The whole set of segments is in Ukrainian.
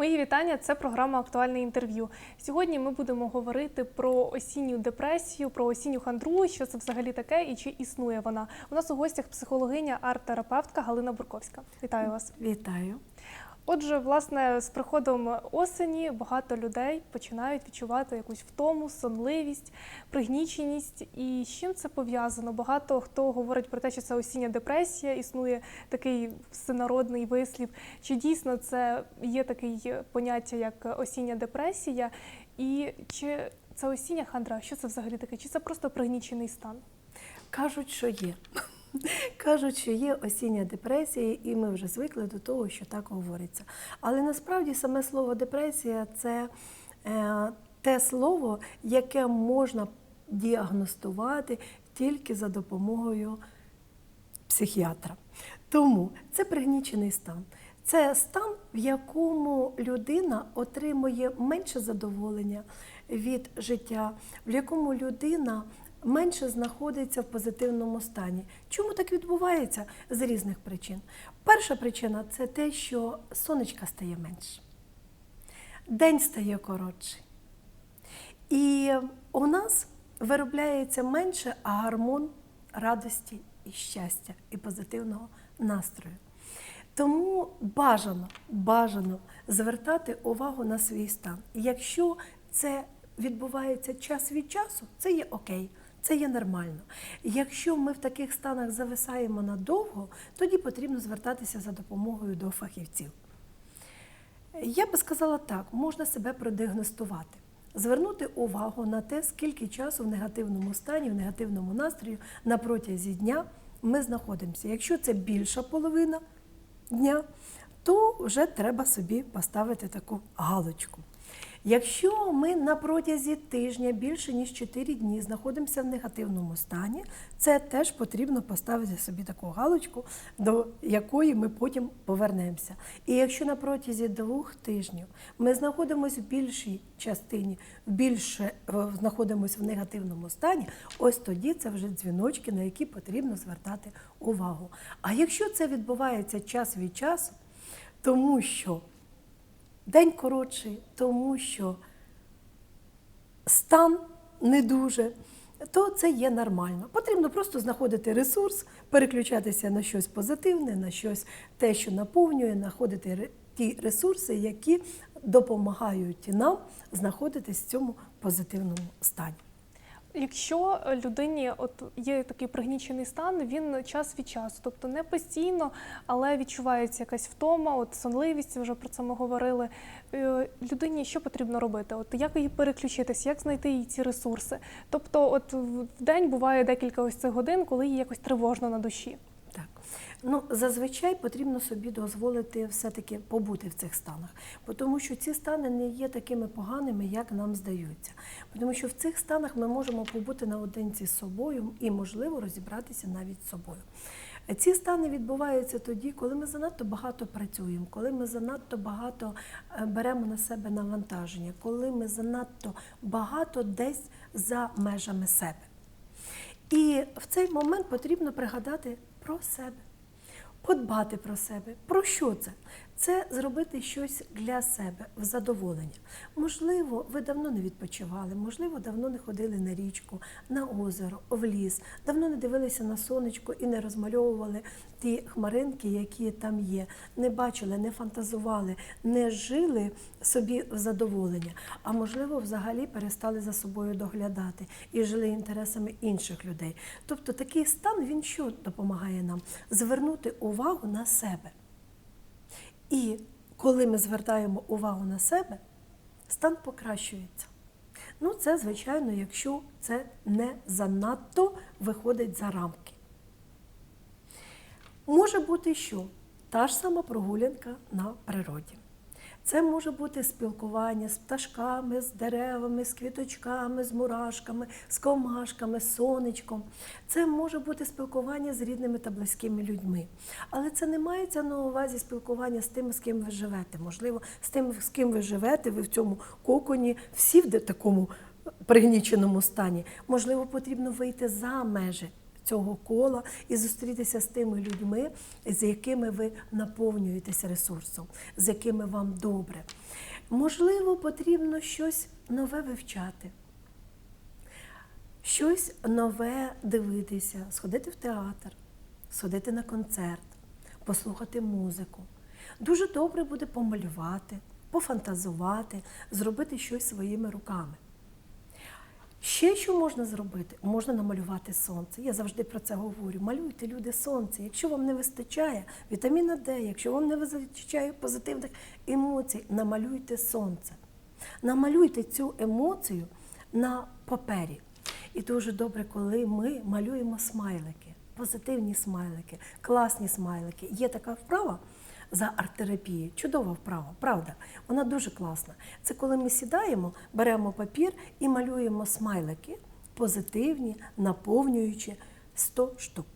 Мої вітання. Це програма Актуальне інтерв'ю. Сьогодні ми будемо говорити про осінню депресію, про осінню хандру, що це взагалі таке і чи існує вона. У нас у гостях психологиня, арт-терапевтка Галина Бурковська. Вітаю вас. Вітаю. Отже, власне, з приходом осені багато людей починають відчувати якусь втому, сонливість, пригніченість. І з чим це пов'язано? Багато хто говорить про те, що це осіння депресія, існує такий всенародний вислів. Чи дійсно це є таке поняття, як осіння депресія? І чи це осіння хандра? Що це взагалі таке? Чи це просто пригнічений стан? Кажуть, що є. Кажуть, що є осіння депресія, і ми вже звикли до того, що так говориться. Але насправді саме слово депресія це е, те слово, яке можна діагностувати тільки за допомогою психіатра. Тому це пригнічений стан. Це стан, в якому людина отримує менше задоволення від життя, в якому людина менше знаходиться в позитивному стані. Чому так відбувається? З різних причин. Перша причина це те, що сонечка стає менше, день стає коротший. І у нас виробляється менше гормон радості і щастя, і позитивного настрою. Тому бажано, бажано звертати увагу на свій стан. Якщо це відбувається час від часу, це є окей, це є нормально. Якщо ми в таких станах зависаємо надовго, тоді потрібно звертатися за допомогою до фахівців. Я би сказала так, можна себе продіагностувати, звернути увагу на те, скільки часу в негативному стані, в негативному настрої на протязі дня ми знаходимося. Якщо це більша половина дня, то вже треба собі поставити таку галочку. Якщо ми на протязі тижня більше ніж 4 дні знаходимося в негативному стані, це теж потрібно поставити собі таку галочку, до якої ми потім повернемося. І якщо на протязі двох тижнів ми знаходимося в більшій частині, більше знаходимося в негативному стані, ось тоді це вже дзвіночки, на які потрібно звертати увагу. А якщо це відбувається час від часу, тому що день коротший, тому що стан не дуже, то це є нормально. Потрібно просто знаходити ресурс, переключатися на щось позитивне, на щось те, що наповнює, знаходити ті ресурси, які допомагають нам знаходитись в цьому позитивному стані. Якщо людині от є такий пригнічений стан, він час від часу, тобто не постійно, але відчувається якась втома, от сонливість, вже про це ми говорили. Е, Людині що потрібно робити? От як її переключитися, як знайти її ці ресурси? Тобто, от в день буває декілька ось цих годин, коли їй якось тривожно на душі. Ну, зазвичай потрібно собі дозволити все-таки побути в цих станах, тому що ці стани не є такими поганими, як нам здаються. Тому що в цих станах ми можемо побути наодинці з собою і, можливо, розібратися навіть з собою. Ці стани відбуваються тоді, коли ми занадто багато працюємо, коли ми занадто багато е, беремо на себе навантаження, коли ми занадто багато десь за межами себе. І в цей момент потрібно пригадати про себе, подбати про себе. Про що це? Це зробити щось для себе в задоволення. Можливо, ви давно не відпочивали, можливо, давно не ходили на річку, на озеро, в ліс, давно не дивилися на сонечко і не розмальовували ті хмаринки, які там є, не бачили, не фантазували, не жили собі в задоволення, а можливо, взагалі перестали за собою доглядати і жили інтересами інших людей. Тобто такий стан він що допомагає нам? Звернути увагу на себе. І коли ми звертаємо увагу на себе, стан покращується. Ну, це, звичайно, якщо це не занадто виходить за рамки. Може бути що? Та ж сама прогулянка на природі. Це може бути спілкування з пташками, з деревами, з квіточками, з мурашками, з комашками, з сонечком. Це може бути спілкування з рідними та близькими людьми. Але це не мається на увазі спілкування з тими, з ким ви живете. Можливо, з тим, з ким ви живете, ви в цьому коконі, всі в такому пригніченому стані. Можливо, потрібно вийти за межі цього кола і зустрітися з тими людьми, з якими ви наповнюєтесь ресурсом, з якими вам добре. Можливо, потрібно щось нове вивчати, щось нове дивитися, сходити в театр, сходити на концерт, послухати музику. Дуже добре буде помалювати, пофантазувати, зробити щось своїми руками. Ще що можна зробити? Можна намалювати сонце. Я завжди про це говорю. Малюйте люди сонце. Якщо вам не вистачає вітаміна Д, якщо вам не вистачає позитивних емоцій, намалюйте сонце. Намалюйте цю емоцію на папері. І дуже добре, коли ми малюємо смайлики, позитивні смайлики, класні смайлики. Є така вправа за арт-терапією. Чудова вправа, правда. Вона дуже класна. Це коли ми сідаємо, беремо папір і малюємо смайлики позитивні, наповнюючи 100 штук.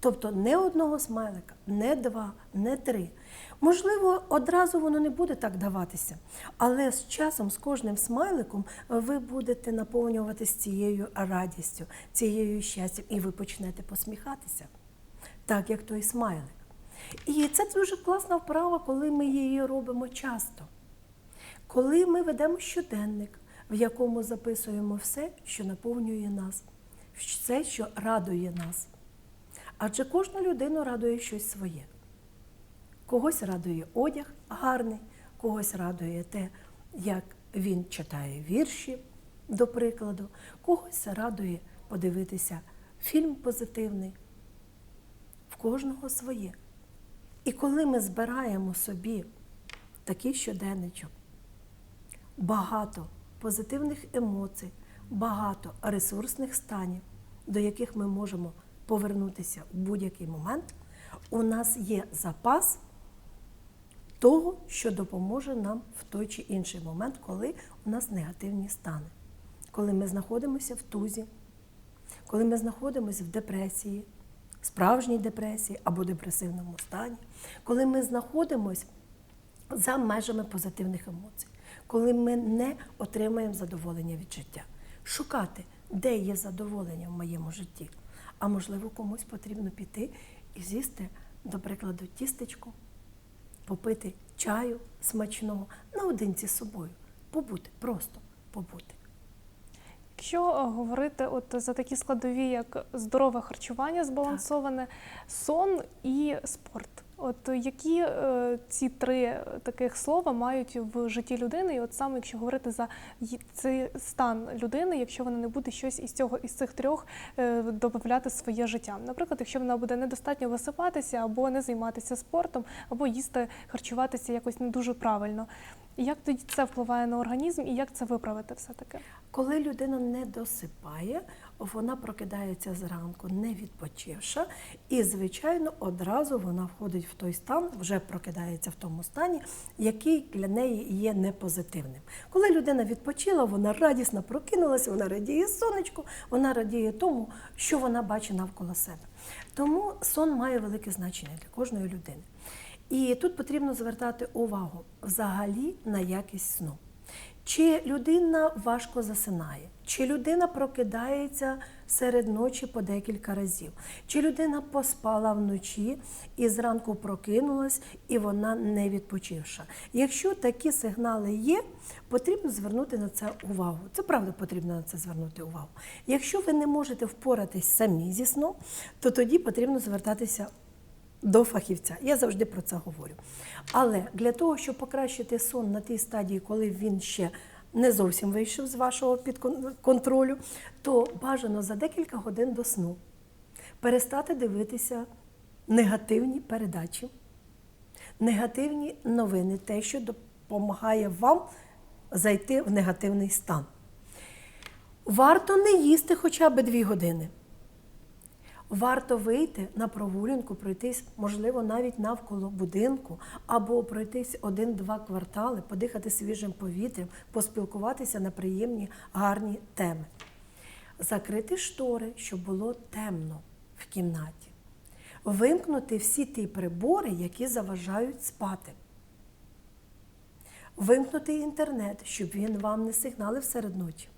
Тобто не одного смайлика, не два, не три. Можливо, одразу воно не буде так даватися, але з часом, з кожним смайликом, ви будете наповнюватися цією радістю, цією щастям, і ви почнете посміхатися, так як той смайлик. І це дуже класна вправа, коли ми її робимо часто. Коли ми ведемо щоденник, в якому записуємо все, що наповнює нас, все, що радує нас. Адже кожну людину радує щось своє. Когось радує одяг гарний, когось радує те, як він читає вірші, до прикладу, когось радує подивитися фільм позитивний. В кожного своє. І коли ми збираємо собі такий щоденничок, багато позитивних емоцій, багато ресурсних станів, до яких ми можемо повернутися в будь-який момент, у нас є запас того, що допоможе нам в той чи інший момент, коли у нас негативні стани, коли ми знаходимося в тузі, коли ми знаходимося в депресії, справжній депресії або депресивному стані, коли ми знаходимося за межами позитивних емоцій, коли ми не отримаємо задоволення від життя. Шукати, де є задоволення в моєму житті. А можливо, комусь потрібно піти і з'їсти, до прикладу, тістечко, попити чаю смачного наодинці з собою, побути, просто побути. Якщо е, говорити от за такі складові, як здорове харчування збалансоване, сон і спорт. От які е, ці три таких слова мають в житті людини, і от саме якщо говорити за цей стан людини, якщо вона не буде щось із цього із цих трьох е, додати своє життя. Наприклад, якщо вона буде недостатньо висипатися або не займатися спортом, або їсти, харчуватися якось не дуже правильно. Як тоді це впливає на організм і як це виправити все таки? Коли людина не досипає, вона прокидається зранку, не відпочивша, і, звичайно, одразу вона входить в той стан, вже прокидається в тому стані, який для неї є непозитивним. Коли людина відпочила, вона радісно прокинулася, вона радіє сонечку, вона радіє тому, що вона бачить навколо себе. Тому сон має велике значення для кожної людини. І тут потрібно звертати увагу взагалі на якість сну. Чи людина важко засинає, чи людина прокидається серед ночі по декілька разів, чи людина поспала вночі і зранку прокинулась, і вона не відпочивша. Якщо такі сигнали є, потрібно звернути на це увагу. Це правда, потрібно на це звернути увагу. Якщо ви не можете впоратись самі зі сном, то тоді потрібно звертатися до фахівця. Я завжди про це говорю. Але для того, щоб покращити сон на тій стадії, коли він ще не зовсім вийшов з вашого підконтролю, то бажано за декілька годин до сну перестати дивитися негативні передачі, негативні новини, те, що допомагає вам зайти в негативний стан. Варто не їсти хоча б дві години. Варто вийти на прогулянку, пройтись, можливо, навіть навколо будинку, або пройтись один-два квартали, подихати свіжим повітрям, поспілкуватися на приємні гарні теми. Закрити штори, щоб було темно в кімнаті. Вимкнути всі ті прибори, які заважають спати. Вимкнути інтернет, щоб він вам не сигналив серед ночі.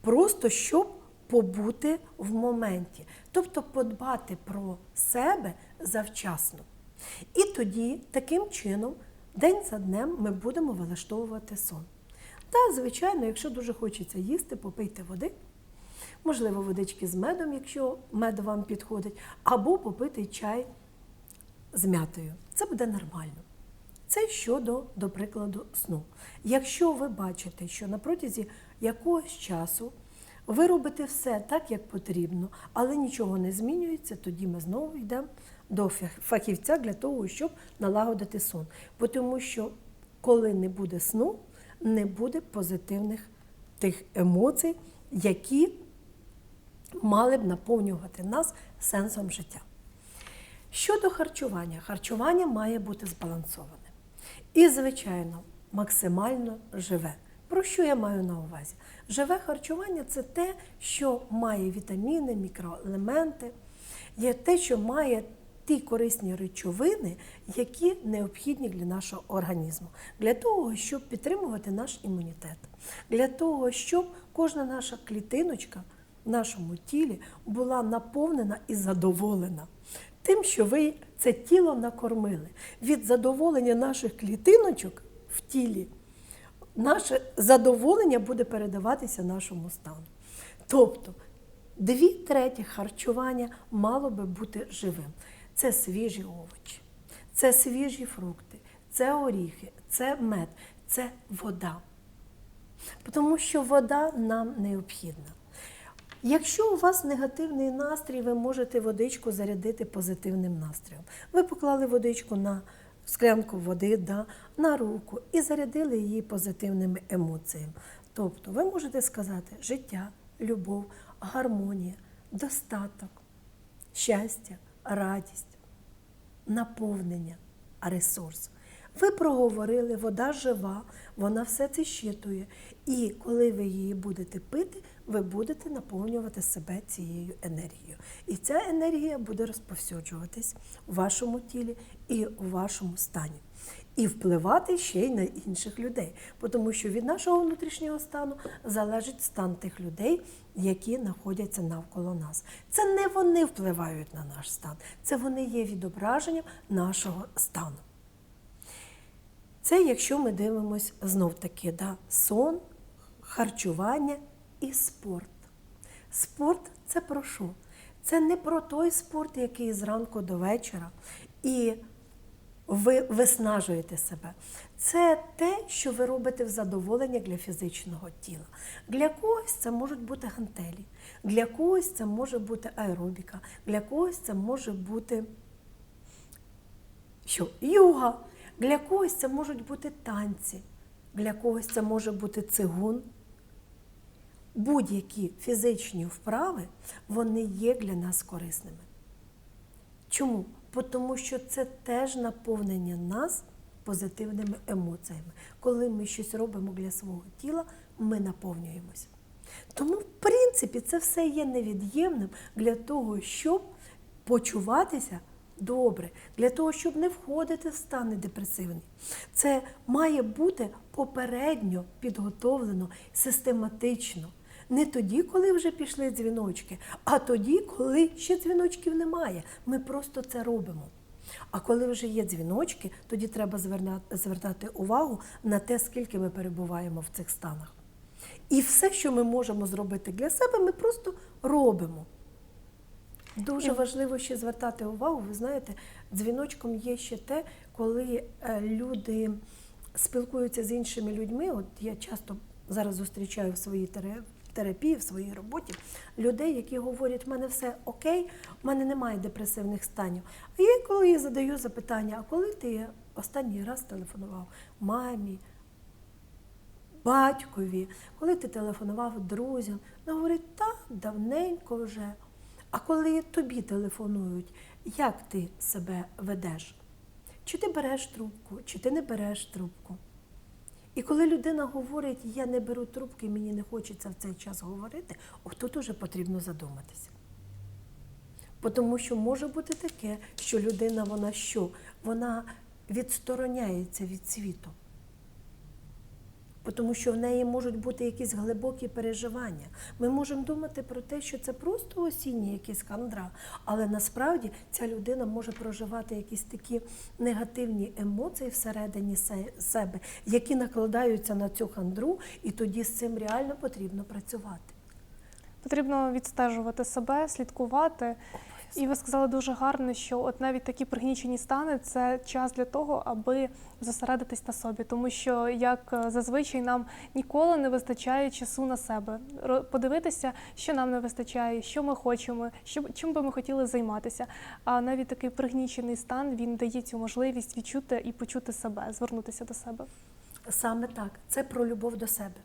Просто щоб побути в моменті, тобто подбати про себе завчасно. І тоді, таким чином, день за днем ми будемо вилаштовувати сон. Та, звичайно, якщо дуже хочеться їсти, попийте води, можливо, водички з медом, якщо мед вам підходить, або попити чай з м'ятою. Це буде нормально. Це щодо, до прикладу, сну. Якщо ви бачите, що на протязі якогось часу ви робите все так, як потрібно, але нічого не змінюється, тоді ми знову йдемо до фахівця для того, щоб налагодити сон. Бо Тому що коли не буде сну, не буде позитивних тих емоцій, які мали б наповнювати нас сенсом життя. Щодо харчування, харчування має бути збалансоване. І, звичайно, максимально живе. Про що я маю на увазі? Живе харчування це те, що має вітаміни, мікроелементи, є те, що має ті корисні речовини, які необхідні для нашого організму, для того, щоб підтримувати наш імунітет, для того, щоб кожна наша клітиночка в нашому тілі була наповнена і задоволена тим, що ви це тіло накормили. Від задоволення наших клітиночок в тілі наше задоволення буде передаватися нашому стану. Тобто дві треті харчування мало би бути живим. Це свіжі овочі, це свіжі фрукти, це оріхи, це мед, це вода. Тому що вода нам необхідна. Якщо у вас негативний настрій, ви можете водичку зарядити позитивним настроєм. Ви поклали водичку на склянку води да, на руку і зарядили її позитивними емоціями. Тобто ви можете сказати життя, любов, гармонія, достаток, щастя, радість, наповнення, ресурс. Ви проговорили, вода жива, вона все це щитує. І коли ви її будете пити, ви будете наповнювати себе цією енергією. І ця енергія буде розповсюджуватись у вашому тілі і у вашому стані. І впливати ще й на інших людей, тому що від нашого внутрішнього стану залежить стан тих людей, які знаходяться навколо нас. Це не вони впливають на наш стан, це вони є відображенням нашого стану. Це якщо ми дивимося знов таки, да, сон, харчування і спорт. Спорт це про що? Це не про той спорт, який зранку до вечора, і ви виснажуєте себе. Це те, що ви робите в задоволення для фізичного тіла. Для когось це можуть бути гантелі, для когось це може бути аеробіка, для когось це може бути що йога, для когось це можуть бути танці, для когось це може бути цигун. Будь-які фізичні вправи вони є для нас корисними. Чому? Тому що це теж наповнення нас позитивними емоціями. Коли ми щось робимо для свого тіла, ми наповнюємося. Тому, в принципі, це все є невід'ємним для того, щоб почуватися добре, для того, щоб не входити в стани депресивні. Це має бути попередньо підготовлено, систематично. Не тоді, коли вже пішли дзвіночки, а тоді, коли ще дзвіночків немає. Ми просто це робимо. А коли вже є дзвіночки, тоді треба звертати увагу на те, скільки ми перебуваємо в цих станах. І все, що ми можемо зробити для себе, ми просто робимо. Дуже важливо ще звертати увагу. Ви знаєте, дзвіночком є ще те, коли е, люди спілкуються з іншими людьми. От я часто зараз зустрічаю в своїй терапії, в своїй роботі людей, які говорять, в мене все окей, в мене немає депресивних станів. Я коли я задаю запитання, а коли ти останній раз телефонував мамі, батькові, коли ти телефонував друзям, вона говорить, так, давненько вже. А коли тобі телефонують, як ти себе ведеш? Чи ти береш трубку, чи ти не береш трубку? І коли людина говорить, я не беру трубки, мені не хочеться в цей час говорити, отут уже потрібно задуматися. Тому що може бути таке, що людина вона що? Вона відстороняється від світу. Тому що в неї можуть бути якісь глибокі переживання. Ми можемо думати про те, що це просто осінні якісь хандра, але насправді ця людина може проживати якісь такі негативні емоції всередині себе, які накладаються на цю хандру, і тоді з цим реально потрібно працювати. Потрібно відстежувати себе, слідкувати. І ви сказали дуже гарно, що от навіть такі пригнічені стани це час для того, аби зосередитись на собі, тому що як е, зазвичай нам ніколи не вистачає часу на себе. Подивитися, що нам не вистачає, що ми хочемо, що чим би ми хотіли займатися. А навіть такий пригнічений стан він дає цю можливість відчути і почути себе, звернутися до себе. Саме так, це про любов до себе.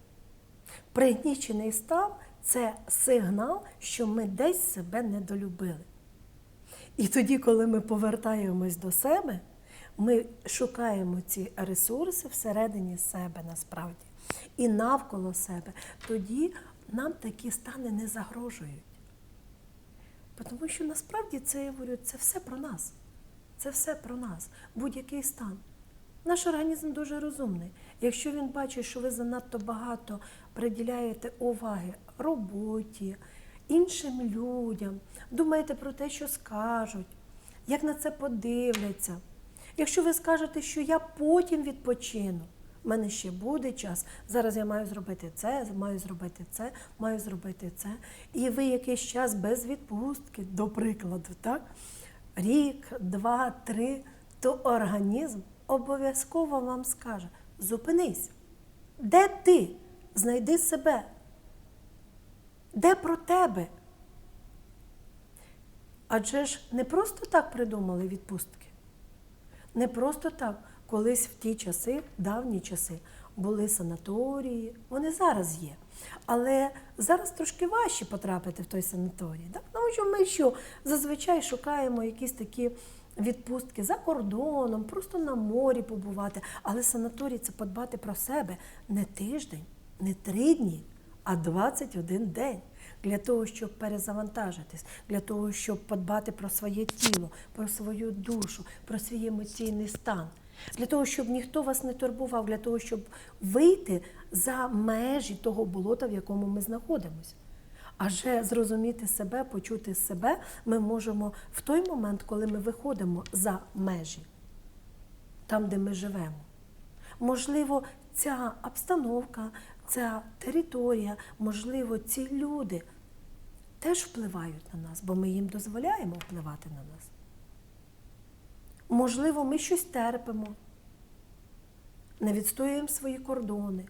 Пригнічений стан це сигнал, що ми десь себе недолюбили. І тоді, коли ми повертаємось до себе, ми шукаємо ці ресурси всередині себе насправді і навколо себе. Тоді нам такі стани не загрожують. Тому що насправді це я говорю, це все про нас. Це все про нас, будь-який стан. Наш організм дуже розумний. Якщо він бачить, що ви занадто багато приділяєте уваги роботі, іншим людям, думаєте про те, що скажуть, як на це подивляться. Якщо ви скажете, що я потім відпочину, в мене ще буде час, зараз я маю зробити це, маю зробити це, маю зробити це. І ви якийсь час без відпустки, до прикладу, так? рік, два, три, то організм обов'язково вам скаже: зупинись, де ти? Знайди себе. Де про тебе? Адже ж не просто так придумали відпустки. Не просто так. Колись в ті часи, давні часи, були санаторії, вони зараз є. Але зараз трошки важче потрапити в той санаторій. Так? Тому що ми що зазвичай шукаємо якісь такі відпустки за кордоном, просто на морі побувати. Але санаторій це подбати про себе не тиждень, не три дні, а 21 день. Для того, щоб перезавантажитись, для того, щоб подбати про своє тіло, про свою душу, про свій емоційний стан, для того, щоб ніхто вас не турбував, для того, щоб вийти за межі того болота, в якому ми знаходимося. Адже зрозуміти себе, почути себе ми можемо в той момент, коли ми виходимо за межі, там, де ми живемо. Можливо, ця обстановка, ця територія, можливо, ці люди теж впливають на нас, бо ми їм дозволяємо впливати на нас. Можливо, ми щось терпимо, не відстоюємо свої кордони.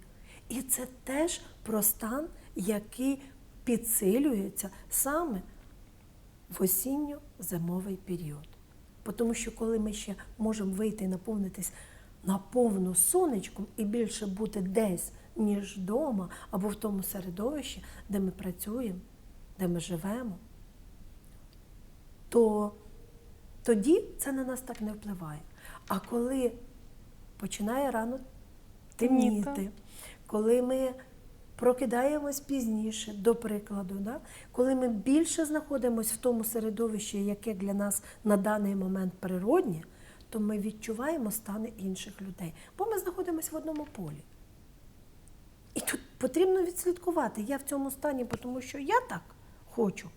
І це теж про стан, який підсилюється саме в осінньо-зимовий період. Тому що коли ми ще можемо вийти і наповнитись наповну сонечком і більше бути десь, ніж вдома, або в тому середовищі, де ми працюємо, де ми живемо, то тоді це на нас так не впливає. А коли починає рано темніти, коли ми прокидаємось пізніше, до прикладу, да? коли ми більше знаходимося в тому середовищі, яке для нас на даний момент природнє, то ми відчуваємо стани інших людей, бо ми знаходимося в одному полі. І тут потрібно відслідкувати, я в цьому стані, тому що я так хочу,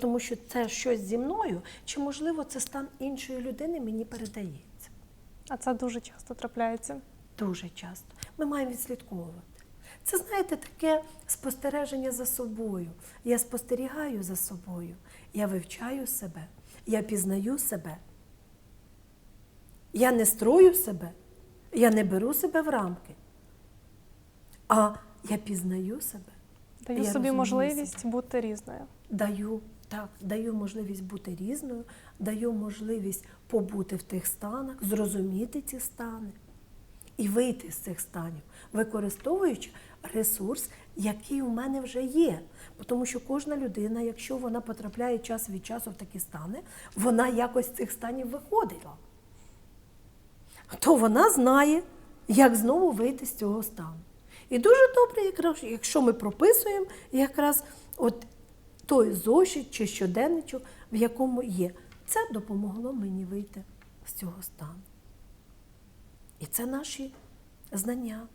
тому що це щось зі мною, чи, можливо, це стан іншої людини мені передається. А це дуже часто трапляється. Дуже часто. Ми маємо відслідковувати. Це, знаєте, таке спостереження за собою. Я спостерігаю за собою, я вивчаю себе, я пізнаю себе. Я не строю себе, я не беру себе в рамки, а я пізнаю себе. Даю Я собі можливість бути різною. Даю так, даю можливість бути різною, даю можливість побути в тих станах, зрозуміти ці стани і вийти з цих станів, використовуючи ресурс, який у мене вже є. Тому що кожна людина, якщо вона потрапляє час від часу в такі стани, вона якось з цих станів виходила. То вона знає, як знову вийти з цього стану. І дуже добре, якраз, якщо ми прописуємо якраз от той зошит чи щоденничок, в якому є. Це допомогло мені вийти з цього стану. І це наші знання,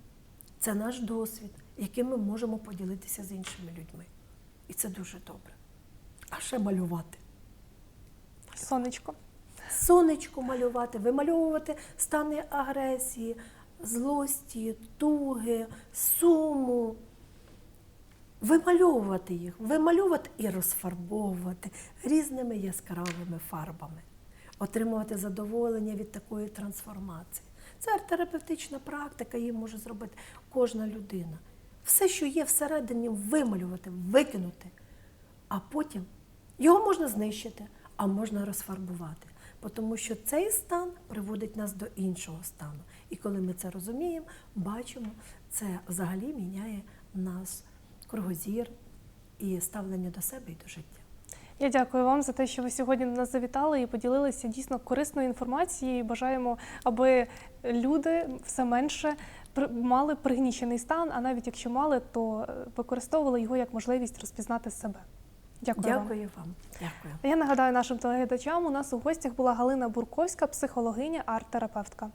Це наш досвід, яким ми можемо поділитися з іншими людьми. І це дуже добре. А ще малювати. Сонечко. Сонечко малювати, вимальовувати стани агресії, злості, туги, суму. Вимальовувати їх, вимальовувати і розфарбовувати різними яскравими фарбами, отримувати задоволення від такої трансформації. Це арт-терапевтична практика, її може зробити кожна людина. Все, що є всередині, вималювати, викинути, а потім його можна знищити, а можна розфарбувати. Тому що цей стан приводить нас до іншого стану. І коли ми це розуміємо, бачимо, це взагалі міняє нас кругозір і ставлення до себе і до життя. Я дякую вам за те, що ви сьогодні нас завітали і поділилися дійсно корисною інформацією. Бажаємо, аби люди все менше мали пригнічений стан, а навіть якщо мали, то е, використовували його як можливість розпізнати себе. Дякую, вам. Дякую вам. Дякую. Я нагадаю нашим телеглядачам, у нас у гостях була Галина Бурковська, психологиня, арт-терапевтка.